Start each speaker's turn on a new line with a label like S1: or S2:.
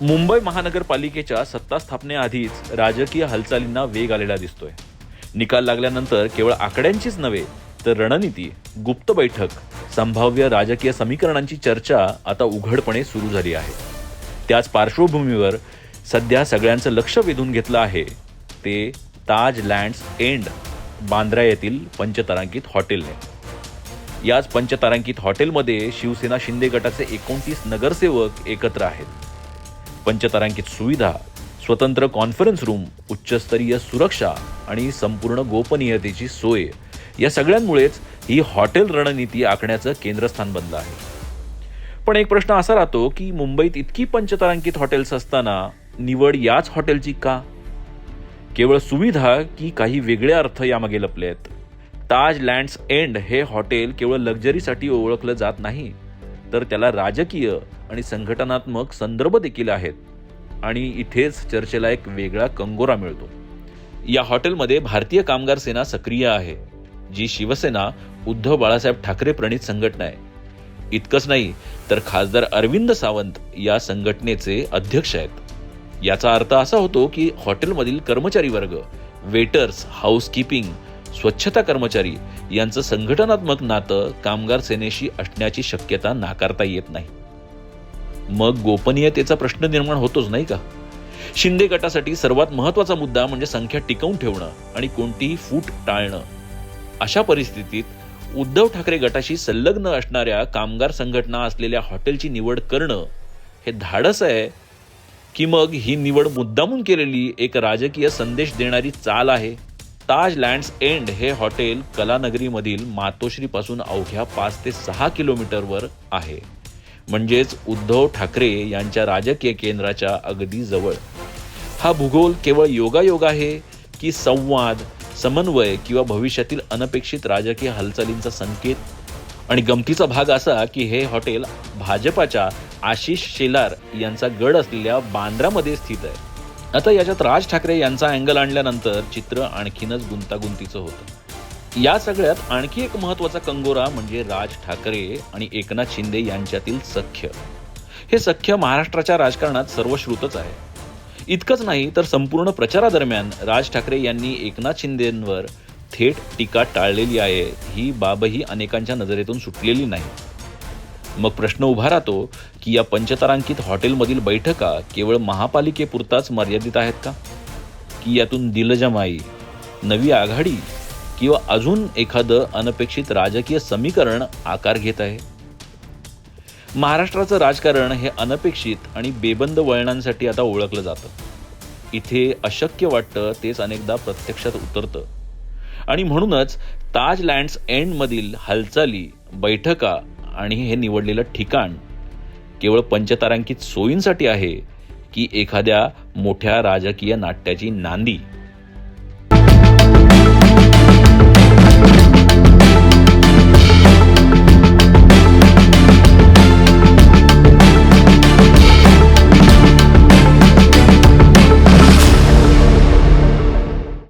S1: मुंबई महानगरपालिकेच्या सत्ता स्थापनेआधीच राजकीय हालचालींना वेग आलेला दिसतोय. निकाल लागल्यानंतर केवळ आकड्यांचीच नव्हे तर रणनीती गुप्त बैठक संभाव्य राजकीय समीकरणांची चर्चा आता उघडपणे सुरू झाली आहे. त्याच पार्श्वभूमीवर सध्या सगळ्यांचं लक्ष वेधून घेतलं आहे ते ताज लँड्स एंड बांद्रा येथील पंचतारांकित हॉटेलने. याच पंचतारांकित हॉटेलमध्ये शिवसेना शिंदे गटाचे एकोणतीस नगरसेवक एकत्र आहेत. पंचतारांकित सुविधा स्वतंत्र कॉन्फरन्स रूम उच्चस्तरीय सुरक्षा आणि संपूर्ण गोपनीयतेची सोय या सगळ्यांमुळेच ही हॉटेल रणनीती आखण्याचं केंद्रस्थान बनलं आहे. पण एक प्रश्न असा राहतो की मुंबईत इतकी पंचतारांकित हॉटेल्स असताना निवड याच हॉटेलची का? केवळ सुविधा की काही वेगळे अर्थ यामागे लपले आहेत ताज लँड्स एंड हे हॉटेल केवळ लक्झरीसाठी ओळखलं जात नाही तर त्याला राजकीय आणि संघटनात्मक संदर्भ देखील आहेत. आणि इथेच चर्चेला एक वेगळा कंगोरा मिळतो. या हॉटेलमध्ये भारतीय कामगार सेना सक्रिय आहे जी शिवसेना उद्धव बाळासाहेब ठाकरे प्रणित संघटना आहे. इतकंच नाही तर खासदार अरविंद सावंत या संघटनेचे अध्यक्ष आहेत. याचा अर्थ असा होतो की हॉटेलमधील कर्मचारी वर्ग वेटर्स हाऊसकीपिंग स्वच्छता कर्मचारी यांचं संघटनात्मक नातं कामगार सेनेशी असण्याची शक्यता नाकारता येत नाही. मग गोपनीयतेचा प्रश्न निर्माण होतोच नाही का? शिंदे गटासाठी सर्वात महत्त्वाचा मुद्दा म्हणजे संख्या टिकवून ठेवणं आणि कोणतीही फूट टाळणं. अशा परिस्थितीत उद्धव ठाकरे गटाशी संलग्न असणाऱ्या कामगार संघटना असलेल्या हॉटेलची निवड करणं हे धाडस आहे की मग ही निवड मुद्दामून केलेली एक राजकीय संदेश देणारी चाल आहे. ताज लँड्स एंड हे हॉटेल कलानगरीमधील मातोश्रीपासून अवघ्या पाच ते सहा किलोमीटरवर आहे. म्हणजेच उद्धव ठाकरे यांच्या राजकीय केंद्राच्या अगदी जवळ. हा भूगोल केवळ योगायोग आहे की संवाद समन्वय किंवा भविष्यातील अनपेक्षित राजकीय हालचालींचा संकेत? आणि गमतीचा भाग असा की हे हॉटेल भाजपाच्या आशिष शेलार यांचा गड असलेल्या बांद्रामध्ये स्थित आहे. आता याच्यात राज ठाकरे यांचा अँगल आणल्यानंतर चित्र आणखीनच गुंतागुंतीचं होतं. या सगळ्यात आणखी एक महत्त्वाचा कंगोरा म्हणजे राज ठाकरे आणि एकनाथ शिंदे यांच्यातील सख्य. हे सख्य महाराष्ट्राच्या राजकारणात सर्वश्रुतच आहे. इतकंच नाही तर संपूर्ण प्रचारादरम्यान राज ठाकरे यांनी एकनाथ शिंदेंवर थेट टीका टाळलेली आहे. ही बाबही अनेकांच्या नजरेतून सुटलेली नाही. मग प्रश्न उभा राहतो की या पंचतारांकित हॉटेलमधील बैठका केवळ महापालिकेपुरताच मर्यादित आहेत का? की यातून दिलजमाई नवी आघाडी किंवा अजून एखादं अनपेक्षित राजकीय समीकरण आकार घेत आहे? महाराष्ट्राचं राजकारण हे अनपेक्षित आणि बेबंद वळणांसाठी आता ओळखलं जातं. इथे अशक्य वाटतं तेच अनेकदा प्रत्यक्षात उतरतं. आणि म्हणूनच ताज लँड्स एंडमधील हालचाली बैठका आणि हे निवडलेलं ठिकाण केवळ पंचतारांकित सोयींसाठी आहे की एखाद्या मोठ्या राजकीय नाट्याची नांदी.